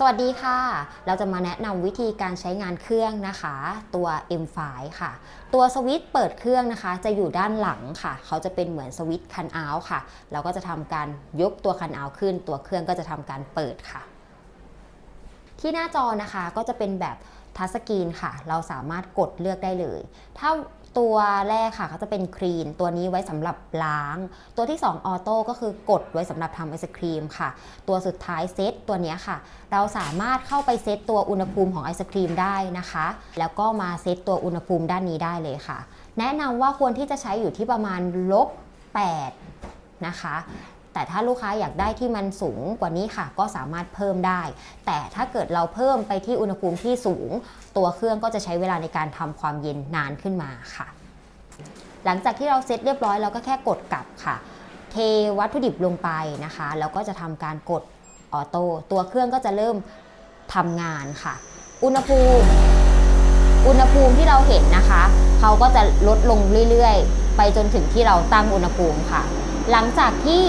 สวัสดีค่ะ เราจะมาแนะนำวิธีการใช้งานเครื่องนะคะ ตัว M5 ค่ะ ตัวสวิตช์เปิดเครื่องนะคะ จะอยู่ด้านหลังค่ะ เขาจะเป็นเหมือนสวิตช์คันเอาท์ค่ะ เราก็จะทำการยกตัวคันเอาท์ขึ้น ตัวเครื่องก็จะทำการเปิดค่ะ ที่หน้าจอนะคะก็จะเป็นแบบ ทัชสกรีนค่ะ เราสามารถกดเลือกได้เลย ถ้าตัวแรกค่ะก็จะเป็นครีน ตัวนี้ไว้สำหรับล้าง ตัวที่ 2ออโต้ก็คือกดไว้สำหรับทำไอศครีมค่ะ ตัวสุดท้ายเซตตัวนี้ค่ะ เราสามารถเข้าไปเซตตัวอุณหภูมิของไอศครีมได้นะคะ แล้วก็มาเซตตัวอุณหภูมิด้านนี้ได้เลยค่ะ แนะนำว่าควรที่จะใช้อยู่ที่ประมาณลบ8นะคะ แต่ถ้าลูกค้าอยากได้ที่มันสูงกว่านี้ค่ะ ก็สามารถเพิ่มได้ แต่ถ้าเกิดเราเพิ่มไปที่อุณหภูมิที่สูง ตัวเครื่องก็จะใช้เวลาในการทำความเย็นนานขึ้นมาค่ะ หลังจากที่เราเซตเรียบร้อยเราก็แค่กดกลับค่ะ เทวัตถุดิบลงไปนะคะ แล้วก็จะทำการกดออโต้ตัวเครื่องก็จะเริ่มทำงานค่ะ อุณหภูมิ อุณหภูมิที่เราเห็นนะคะ เขาก็จะลดลงเรื่อยๆ ไปจนถึงที่เราตั้งอุณหภูมิค่ะ หลังจากที่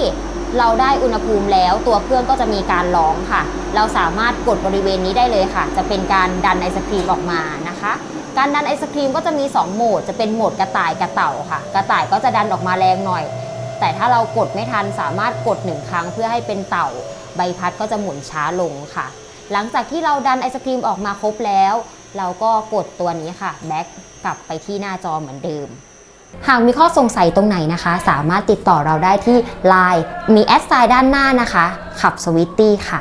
เราได้อุณหภูมิแล้วตัวเครื่องก็จะมีการร้องค่ะ เราสามารถกดบริเวณนี้ได้เลยค่ะ จะเป็นการดันไอศครีมออกมานะคะ การดันไอศครีมก็จะมี 2 โหมด จะเป็นโหมดกระต่ายกระเต่าค่ะ กระต่ายก็จะดันออกมาแรงหน่อย แต่ถ้าเรากดไม่ทันสามารถกดหนึ่งครั้งเพื่อให้เป็นเต่า ใบพัดก็จะหมุนช้าลงค่ะ หลังจากที่เราดันไอศครีมออกมาครบแล้ว เราก็กดตัวนี้ค่ะแบ็กกลับไปที่หน้าจอเหมือนเดิม หากมีข้อสงสัยตรงไหนนะคะ สามารถติดต่อเราได้ที่ Line มีแอดไซน์ด้านหน้านะคะ ขับสวิตตี้ค่ะ